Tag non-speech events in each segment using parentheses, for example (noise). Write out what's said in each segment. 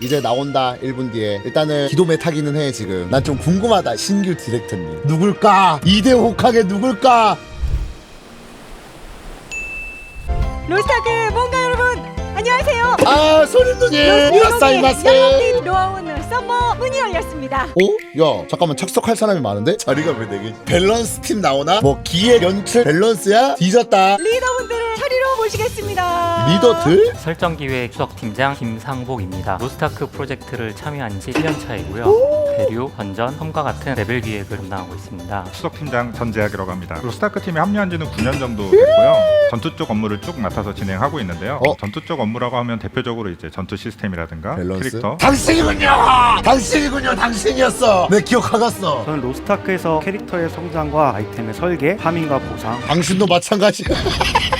이제 나온다 1분 뒤에. 일단은 기도매 타기는 해 지금. 난 좀 궁금하다 신규 디렉터님. 누굴까? 이대혹하게 누굴까? 로스타크 뭔가 여러분? 안녕하세요. 아 소린누님 이라사이마세. 로아온 썸머 문이 열렸습니다. 어? 야 잠깐만 착석할 사람이 많은데? 자리가 왜 4개 밸런스 팀 나오나? 뭐 기획 연출 밸런스야? 뒤졌다 리더분들을 자리로 모시겠습니다. 리더들? 설정기획 수석팀장 김상복입니다. 로스타크 프로젝트를 참여한 지 1년 차이고요. 대류, 건전, 섬과 같은 레벨 기획을 담당하고 있습니다. 수석팀장 전재학이라고 합니다. 로스타크 팀에 합류한 지는 9년 정도 됐고요. 전투 쪽 업무를 쭉 맡아서 진행하고 있는데요. 어? 전투 쪽 업무라고 하면 대표적으로 이제 전투 시스템이라든가 밸런스? 캐릭터 당신이군요! 당신이군요 당신이었어 내 기억하겠어 저는 로스타크에서 캐릭터의 성장과 아이템의 설계, 파밍과 보상, 당신도 마찬가지야 (laughs)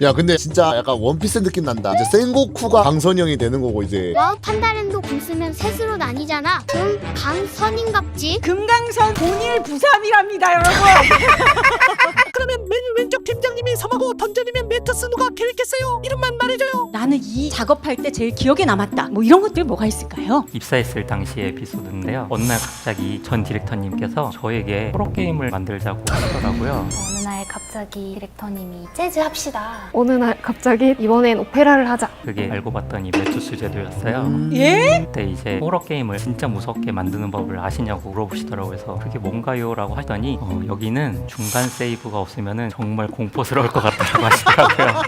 야 근데 진짜 약간 원피스 느낌 난다 이제 센고쿠가 강선형이 되는 거고 이제 와우 판다랜도 공 쓰면 셋으로 나뉘잖아. 그럼 강선인갑지? 금강선 본일 부삼이랍니다, 여러분. (laughs) 그러면 맨 왼쪽 팀장님이 섬하고 던전이면 메타스 누가 캐릭했어요? 이름만 말해줘요. 나는 이 작업할 때 제일 기억에 남았다. 뭐 이런 것들 뭐가 있을까요? 입사했을 당시의 에피소드인데요. 어느 날 갑자기 전 디렉터님께서 저에게 프로게임을 만들자고 하시더라고요. 어느 날 갑자기 디렉터님이 재즈 합시다. 어느 날 갑자기 이번엔 오페라를 하자. 그게 알고 봤더니 메투스 제도였어요. 음. 예? 그때 이제 호러 게임을 진짜 무섭게 만드는 법을 아시냐고 물어보시더라고요. 그래서 그게 뭔가요?라고 하더니 어, 여기는 중간 세이브가 없으면은 정말 공포스러울 것 같다고 (laughs) 하시더라고요.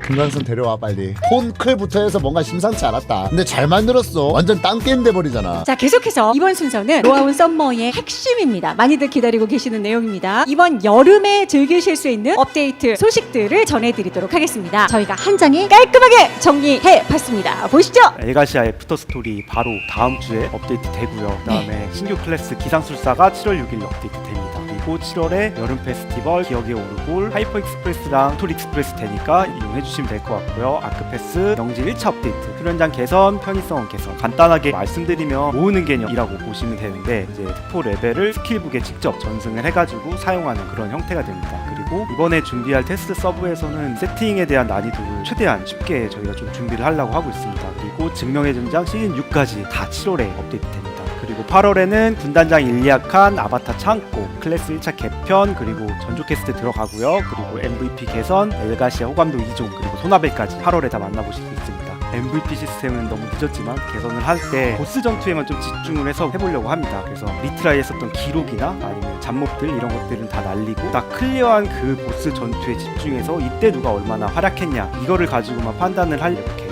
금강선 데려와 빨리 폰클부터 해서 뭔가 심상치 않았다 근데 잘 만들었어 완전 딴게임 돼버리잖아 자 계속해서 이번 순서는 로아운 썸머의 핵심입니다. 많이들 기다리고 계시는 내용입니다. 이번 여름에 즐기실 수 있는 업데이트 소식들을 전해드리도록 하겠습니다. 저희가 한 장에 깔끔하게 정리해봤습니다. 보시죠. 엘가시아 애프터 스토리 바로 다음 주에 업데이트 되고요. 그다음에 신규 클래스 기상술사가 7월 6일 업데이트 됩니다. 그리고 7월에 여름 페스티벌 기억의 오르골 하이퍼 익스프레스랑 톨 익스프레스 되니까 이용해 주시면 될 것 같고요. 아크패스 영지 1차 업데이트, 수련장 개선, 편의성 개선 간단하게 말씀드리면 모으는 개념이라고 보시면 되는데 이제 특포 레벨을 스킬북에 직접 전승을 해가지고 사용하는 그런 형태가 됩니다. 그리고 이번에 준비할 테스트 서브에서는 세팅에 대한 난이도를 최대한 쉽게 저희가 좀 준비를 하려고 하고 있습니다. 그리고 증명의 전장 시즌 6까지 다 7월에 업데이트 됩니다. 그리고 8월에는 군단장 일리아칸, 아바타 창고, 클래스 1차 개편, 그리고 전조 캐스트 들어가고요. 그리고 MVP 개선, 엘가시아 호감도 2종, 그리고 소나벨까지 8월에 다 만나보실 수 있습니다. MVP 시스템은 너무 늦었지만 개선을 할 때 보스 전투에만 좀 집중을 해서 해보려고 합니다. 그래서 리트라이 했었던 기록이나 아니면 잡몹들 이런 것들은 다 날리고 딱 클리어한 그 보스 전투에 집중해서 이때 누가 얼마나 활약했냐 이거를 가지고만 판단을 하려고.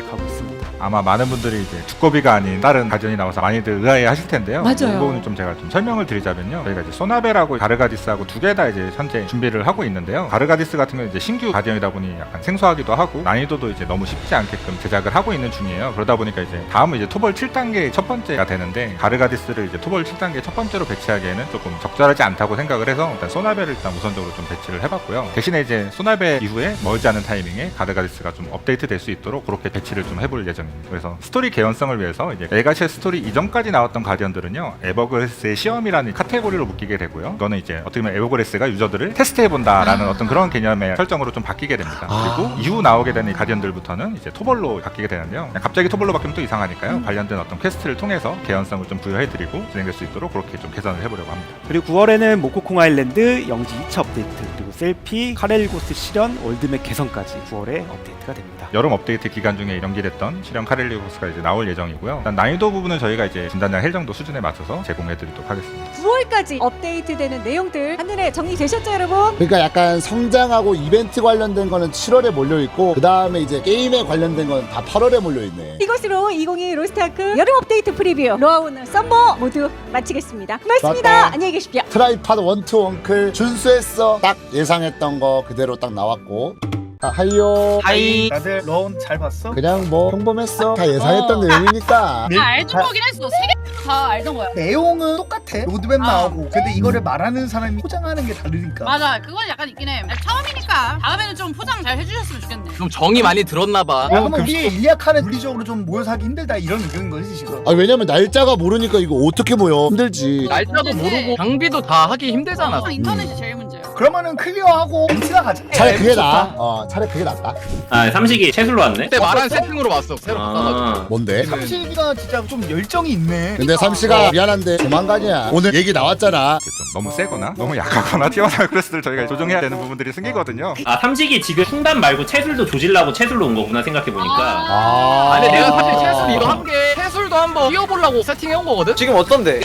아마 많은 분들이 이제 두꺼비가 아닌 다른 가전이 나와서 많이들 의아해 하실 텐데요. 맞아요. 이 부분은 좀 제가 좀 설명을 드리자면요. 저희가 이제 소나벨하고 가르가디스하고 두 개 다 이제 현재 준비를 하고 있는데요. 가르가디스 같은 경우는 이제 신규 가전이다 보니 약간 생소하기도 하고 난이도도 이제 너무 쉽지 않게끔 제작을 하고 있는 중이에요. 그러다 보니까 이제 다음은 이제 토벌 7단계 첫 번째가 되는데 가르가디스를 이제 토벌 7단계 첫 번째로 배치하기에는 조금 적절하지 않다고 생각을 해서 일단 소나벨을 일단 우선적으로 좀 배치를 해봤고요. 대신에 이제 소나벨 이후에 멀지 않은 타이밍에 가르가디스가 좀 업데이트 될 수 있도록 그렇게 배치를 좀 해볼 예정입니다. 그래서 스토리 개연성을 위해서 이제 엘가시아 스토리 이전까지 나왔던 가디언들은요 에버그레스의 시험이라는 카테고리로 묶이게 되고요. 이거는 이제 어떻게 보면 에버그레스가 유저들을 테스트해본다라는 어떤 그런 개념의 설정으로 좀 바뀌게 됩니다. 그리고 이후 나오게 되는 가디언들부터는 이제 토벌로 바뀌게 되는데요. 갑자기 토벌로 바뀌면 또 이상하니까요. 관련된 어떤 퀘스트를 통해서 개연성을 좀 부여해드리고 진행될 수 있도록 그렇게 좀 개선을 해보려고 합니다. 그리고 9월에는 모코콩 아일랜드 영지 2차 업데이트 그리고 셀피 카렐고스 실현 월드맵 개선까지 9월에 업데이트가 됩니다. 여름 업데이트 기간 중에 연기됐던 실현 카렐리우스가 이제 나올 예정이고요. 일단 난이도 부분은 저희가 이제 진단장 헬 정도 수준에 맞춰서 제공해드리도록 하겠습니다. 9월까지 업데이트되는 내용들 한눈에 정리되셨죠, 여러분? 그러니까 약간 성장하고 이벤트 관련된 거는 7월에 몰려 있고 그 다음에 이제 게임에 관련된 건 다 8월에 몰려 있네 이것으로 2022 로스트아크 여름 업데이트 프리뷰 로아운 썸머 모두 마치겠습니다. 고맙습니다. 좋았다. 안녕히 계십시오. 트라이팟 원투 원클 준수했어 딱 예상했던 거 그대로 딱 나왔고 아, 하이요 하이 다들 런잘 봤어? 그냥 뭐 평범했어 다 예상했던 내용이니까 네. 다 알던 거긴 했어 세개다 알던 거야 내용은 똑같아. 로드맵 아. 나오고. 근데 이거를 말하는 사람이 포장하는 게 다르니까. 맞아 그건 약간 있긴 해 처음이니까 다음에는 좀 포장 잘 해주셨으면 좋겠네 좀 정이 많이 들었나 봐. 야, 그러면 우리 일리아 칸에 물리적으로 좀 모여 살기 힘들다 이런 의견인 거지 지금. 아 왜냐면 날짜가 모르니까 이거 어떻게 모여 힘들지 날짜도 모르고 장비도 다 하기 힘들잖아. 인터넷이 제일 문제야 그러면은 클리어하고 엔티나 가자. 차라리 그게 나아 어 차라리 그게 낫다 아 삼식이 채술로 왔네. 그때 말한 세팅으로 왔어 새로 아, 뭔데? 삼식이가 진짜 좀 열정이 있네. 근데 삼시가 미안한데 조만간이야 오늘 얘기 나왔잖아 좀 너무 세거나 너무 약하거나 튀어나온 클래스를 저희가 조정해야 되는 부분들이 생기거든요. 아 삼식이 지금 충단 말고 채술도 조질라고 채술로 온 거구나 생각해 보니까. 아 아니 내가 사실 채술 이거 한게 채술도 한번 뛰어보려고 세팅해온 거거든? 지금 어떤데?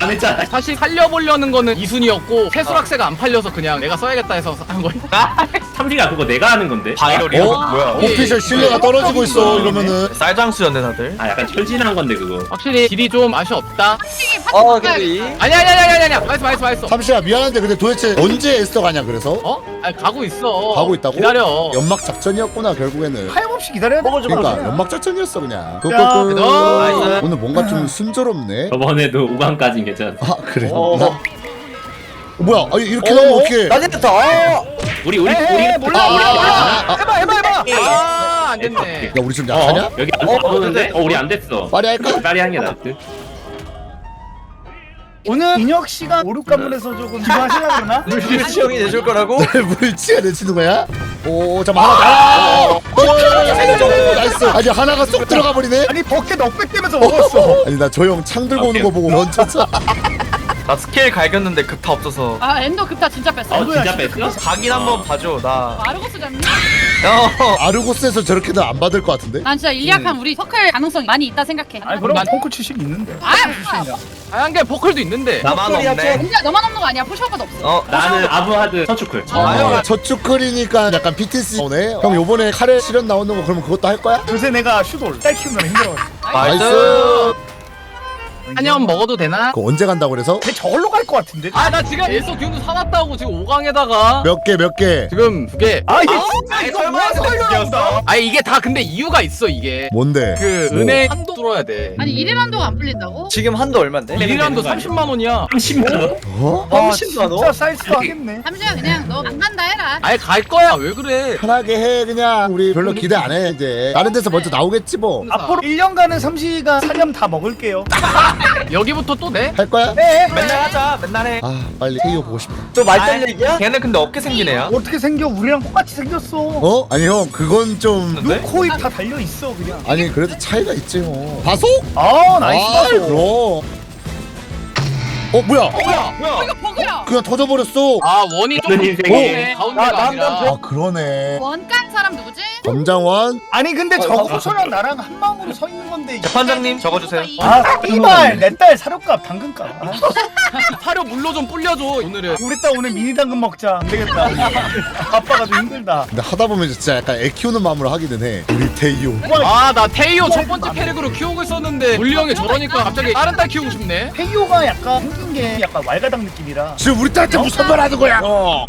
안 했잖아. 사실 살려보려는 거는 이순이었고 채술 학세가 안 팔려서 그냥 내가 써야겠다 해서 한 거야 (laughs) 삼식아 그거 내가 하는 건데. 바이럴이야 어? 뭐야? 오피셜 신뢰가 떨어지고 있어 이러면은. 쌀장수였네 다들. 아 약간 철진한 건데 그거. 확실히 딜이 좀 맛이 없다. 어 근데 아니 아니 아니 아니 아니 맛있어 맛있어 맛있어. 삼시야 미안한데 근데 도대체 언제 에스터 가냐 그래서? 어? 아니 가고 있어. 가고 있다고? 기다려. 연막 작전이었구나 결국에는. 하염없이 기다려야 돼. 그러니까 연막 작전이었어 그냥. 끄끄끄. 나이스. 오늘 뭔가 좀 순조롭네. 저번에도 우강까진 괜찮아. 아 그래? 나... 어, 뭐야 아니 이렇게 나오면 어떡해 우리 우리 에이, 우리 몰라, 우리 몰라, 아, 아, 해봐 해봐 해봐. 아안 됐네 야 우리 좀 약하냐? 여기 안 나오는데? 어 우리 안 됐어. 빨리 할까? 빨리 한게 낫듯. 오늘 민혁 씨가 오륙 가문에서 조금 기부하시려고 그러나? 물리치 형이 내줄 거라고? 물치가 내치는 거야? 오 잠깐 하나 어, 어, 어, 나이스 아니 하나가 쏙 들어가 버리네 아니 버켓 넉백 되면서 먹었어. 아니 나 저 형 창 들고 오는 거 보고 런쳤어 나 스케일 갈겼는데 급타 없어서. 아 엔더 급타 진짜 뺐어. 어 진짜 뺐어? 각인 한번 봐줘 나. 아르고스 잡니? 아르고스에서 저렇게는 안 받을 것 같은데? 난 진짜 일리약한 우리 서클 가능성이 많이 있다 생각해. 아니 그럼 난 펑크 출신 있는데. 아! 출신이야. 하얀 게 보컬도 있는데. 나만 없네. 근데 너만 없는 거 아니야? 포셔가도 없어. 어 나는 아부하드 서축쿨. 아, 저축클이니까 약간 BTS 오네. 형 요번에 카레 실현 나오는 거 그러면 그것도 할 거야? 요새 내가 슈돌 딸 키우느라 힘들어. 나이스 한염 먹어도 되나? 그거 언제 간다고 그래서? 쟤 저걸로 갈 것 같은데. 아 나 지금 일소 기운도 사놨다고 지금 5강에다가 몇 개 몇 개? 지금 두개 아 이게 아니 설마 설마 아니 이게 다 근데 이유가 있어 이게 뭔데? 그 뭐? 은행 한도 뚫어야 돼 아니 1일 한도가 안 풀린다고? 지금 한도 얼만데? 1일한도 30만 원이야 30만 원. 어? 아 진짜 사이즈도 하겠네. 잠시만 그냥 너 안 간다 해라 아예 갈 거야 왜 그래 편하게 해 그냥 우리 별로 기대 안 해 이제 다른 데서 먼저 나오겠지 뭐할 앞으로 1년간은 삼시가 사념 다 먹을게요. (laughs) (laughs) 여기부터 또 내? 거야? 네. 맨날 하자 맨날 해 아 빨리 테이오 보고 싶다 또 말단 얘기야? 걔는 근데 어깨 생긴 애야 어떻게 생겨? 우리랑 똑같이 생겼어. 어? 아니 형 그건 좀 눈, 코, 입 다 달려 있어 그냥. 아니 그래도 차이가 있지 뭐 바속? 아 나이스 아, 바소. 그럼 어 뭐야 뭐야 뭐야 이거 버그야 그냥 터져버렸어 아 원이 좀 없는 인생이. 네, 가운데가 아니라 아 그러네 원간 사람 누구지? 검장원 아니 근데 저 호소랑 나랑 한 마음으로 서 있는 건데. 재판장님 적어주세요 아 이발 내 딸 사료값 당근값. 아, (laughs) 사료 물로 좀 불려줘 오늘은 우리 딸 오늘 미니 당근 먹자. 안 되겠다. (laughs) 아빠가 좀 힘들다. 근데 하다 보면 진짜 약간 애 키우는 마음으로 하기는 해 우리 테이오 아 나 테이오 첫 번째 캐릭으로 키우고 있었는데 물리 형이 저러니까 갑자기 다른 딸 키우고 싶네 페이오가 약간 생긴 게 약간 왈가당 느낌이라. 지금 우리 딸한테 무슨 말 하는 거야 어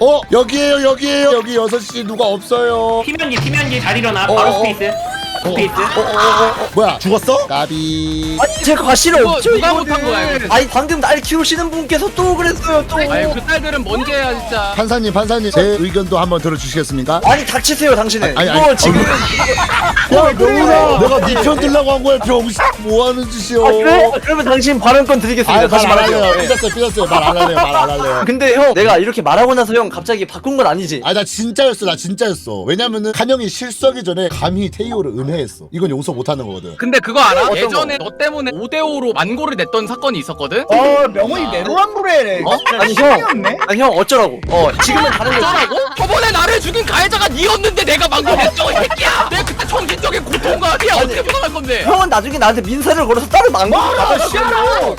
어, 여기에요 여기에요 여기 6시 누가 없어요 피면기 피면기 잘 일어나. 어, 바로 어. 스페이스. 스페이스. 어, 어, 어, 어, 뭐야? 죽었어? 까비. 아니 제 과실이 없죠 누가 못한 거야 이거 아니 방금 날 키우시는 분께서 또 그랬어요 또. 아니 그 딸들은 뭔지 해야 진짜. 판사님 판사님 제 의견도 한번 들어주시겠습니까? 아니 닥치세요 당신은. 아니, 이거 아니, 지금 야 명훈아 내가 네 편 들라고 한 거야 병신. 뭐하는 짓이야? 아, 그래? 그러면 당신 발언권 드리겠습니다. 다시 말안 예. 삐졌어요 삐졌어요. 말 안 할래요 말 안 할래요 근데 형 내가 이렇게 말하고 나서 형 갑자기 바꾼 건 아니지? 아 나 진짜였어 나 진짜였어. 왜냐면은 한영이 실수하기 전에 감히 테이오를 은혜했어 이건 용서 못하는 거거든 근데 그거 알아? 어떤 예전에 너 때문에 5대5로 만고를 냈던 사건이 있었거든? 어 명훈이 내로란불에. 어? 아니 형 아니 형 어쩌라고 어 지금은 다른 거지 어쩌라고? 저번에 나를 죽인 가해자가 니였는데 내가 망고 냈어 이 새끼야! 내가 그때 정신적인 고통과 아니야 어떻게 보상할 건데? 형은 나중에 나한테 민사를 걸어서 따로 망고 아 싫어.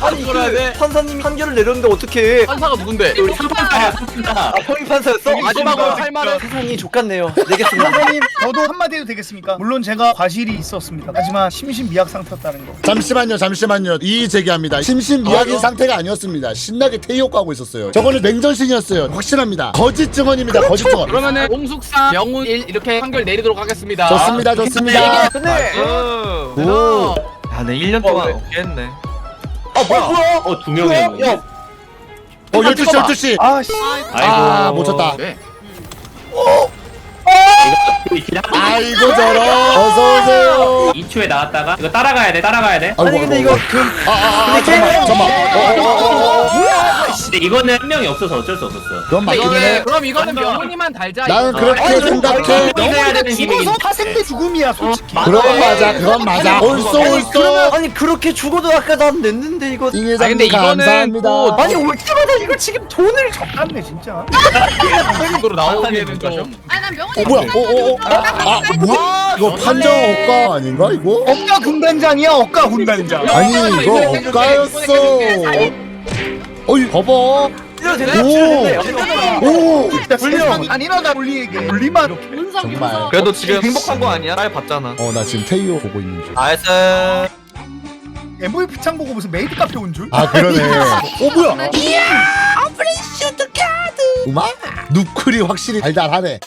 아니 걸어야 돼? 판사님이 판결을 내렸는데 어떻게 판사가 누군데? 우리 상판사. 아 형이 판사였어? 마지막으로 할 말은? 세상이 족같네요. 내겠습니다. 선생님 저도 한마디 해도 되겠습니까? 물론 제가 과실이 있었습니다. 하지만 심신미약 상태였다는 거. 잠시만요 잠시만요. 이의 제기합니다. 심신미약인 상태가 아니었습니다. 신나게 까고 있었어요. 저거는 맹전신이었어요. 확실합니다. 거짓 증언입니다. 거짓 증언. 그러면은 공숙사 영훈 1 이렇게 판결 내리도록 하겠습니다. 좋습니다 좋습니다 근데 오. 야 내 1년 동안 없겠네 아 뭐야 뭐야 어 두 명이었네. 야 어 12시 12시 아 씨. 아이고. 아, 못 쳤다. 네. 아이고 저런 어서오세요 2초에 나왔다가 이거 따라가야 돼 따라가야 돼. 아니 근데 이거 그 아아아 근데 잠깐만 게임을- 잠깐만 어, 어, 어, 어, 어. 근데 이거는 한 명이 없어서 어쩔 수 없었어. 그건 맞긴 해. 그럼 이거는 명훈이만 달자. 나는 그렇게 아니, 생각해. 해야 되는 죽어서. 파생대 죽음이야 솔직히. 그건 맞아 그건 맞아. 옳소 옳소. 아니 그렇게 죽어도 아까 난 냈는데 이거 이 회장님 감사합니다. 아니 올 때마다 이거 지금 돈을 gat네 진짜. (laughs) 으로 나오기에는 좀. 아니 난 명훈이 어 뭐야? 어어어 아 뭐야? 이거 판정 억가 아닌가 이거? 억가 군단장이야 억가 군단장. 아니 이거 억가였어 어이 봐봐 치료 되네 오! 오! 진짜 세상이 아니라다 물리에게 물리만 문석 정말. 문석. 그래도 지금 행복한 거 아니야? 날 봤잖아 어 나 지금 테이오 보고 있는 중. 나이스 MVP 창 보고 무슨 메이드 카페 온 줄? 아 그러네. (laughs) 어 뭐야? 이야! 오프레이션 카드. 음악? 누클이 확실히 달달하네.